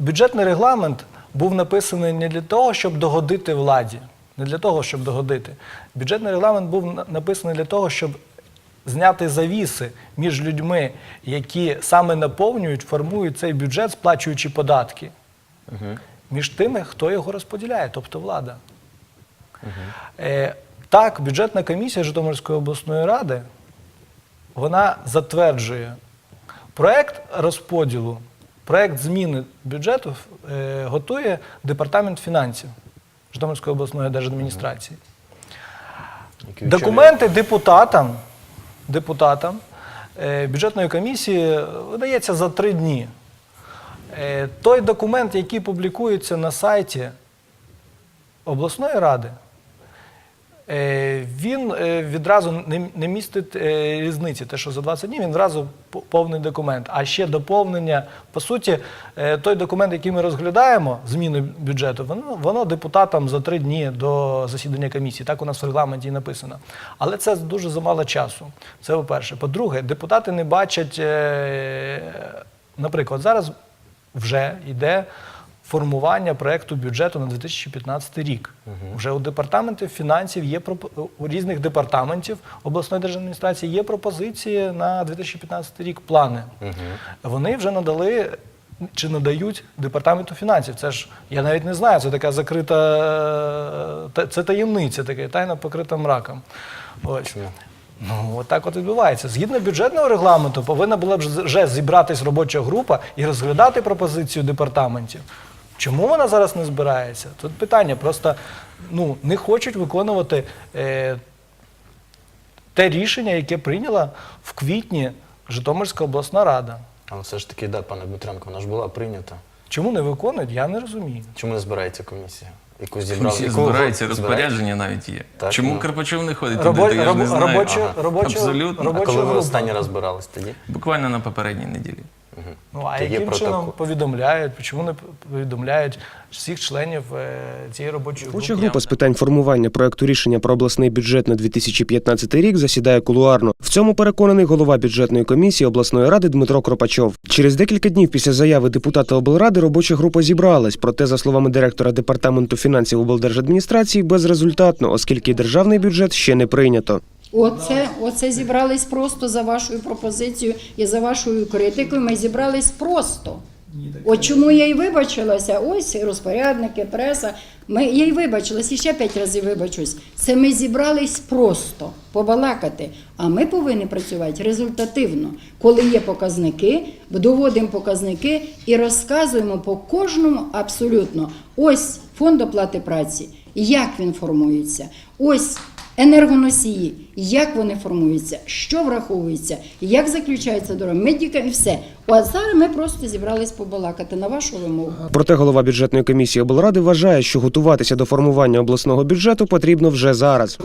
бюджетний регламент був написаний не для того, щоб догодити владі, не для того, щоб догодити. Бюджетний регламент був написаний для того, щоб зняти завіси між людьми, які саме наповнюють, формують цей бюджет, сплачуючи податки, між тими, хто його розподіляє, тобто влада. Е, так, бюджетна комісія Житомирської обласної ради вона затверджує проект розподілу, проект зміни бюджету е, готує департамент фінансів Житомирської обласної держадміністрації. Документи депутатам, депутатам е, бюджетної комісії видається за три дні. Е, той документ, який публікується на сайті обласної ради, він е, відразу не, містить е, різниці. Те, що за 20 днів він одразу по- повний документ. А ще доповнення. По суті, е, той документ, який ми розглядаємо, зміни бюджету, воно, воно депутатам за три дні до засідання комісії. Так у нас в регламенті і написано. Але це дуже замало часу. Це по-перше. По-друге, депутати не бачать, е, наприклад, зараз вже йде формування проекту бюджету на 2015 рік. Вже у департаментів фінансів є пропо- у різних департаментів обласної державної адміністрації є пропозиції на 2015 рік плани. Вони вже надали. Чи надають департаменту фінансів? Це ж я навіть не знаю. Це така закрита е, це таємниця, така тайна покрита мраком. Ось. Ну, от так от відбувається. Згідно бюджетного регламенту, повинна була б вже зібратись робоча група і розглядати пропозицію департаментів. Чому вона зараз не збирається? Тут питання. Просто ну, не хочуть виконувати е, те рішення, яке прийняла в квітні Житомирська обласна рада. Але все ж таки, да, пане Дмитренко, вона ж була прийнята. Чому не виконують, я не розумію. Чому не збирається комісія? Яку зібрали? Комісія Яку збирається, розпорядження навіть є. Так, Чому ну. Карпачов не ходить Робо- туди, то я ж не знаю. робоча- Ага. робоча- Абсолютно. А коли ви група. останній раз збирались тоді? Буквально на попередній неділі. Ну а яким протокол. чином повідомляють? Чому не повідомляють всіх членів е, цієї робочої Робоча групи? група з питань формування проекту рішення про обласний бюджет на 2015 рік засідає кулуарно. В цьому переконаний голова бюджетної комісії обласної ради Дмитро Кропачов. Через декілька днів після заяви депутата облради робоча група зібралась. Проте, за словами директора департаменту фінансів облдержадміністрації, безрезультатно, оскільки державний бюджет ще не прийнято. Оце, оце зібрались просто за вашою пропозицією і за вашою критикою. Ми зібрались просто. От чому я й вибачилася, ось розпорядники, преса. Ми, я й вибачилась, і ще п'ять разів вибачусь. Це ми зібрались просто побалакати. А ми повинні працювати результативно. Коли є показники, доводимо показники і розказуємо по кожному абсолютно. Ось фонд оплати праці, як він формується. Ось енергоносії, як вони формуються, що враховується, як заключається дорога, медіка і все. А зараз ми просто зібрались побалакати на вашу вимогу. Проте голова бюджетної комісії облради вважає, що готуватися до формування обласного бюджету потрібно вже зараз.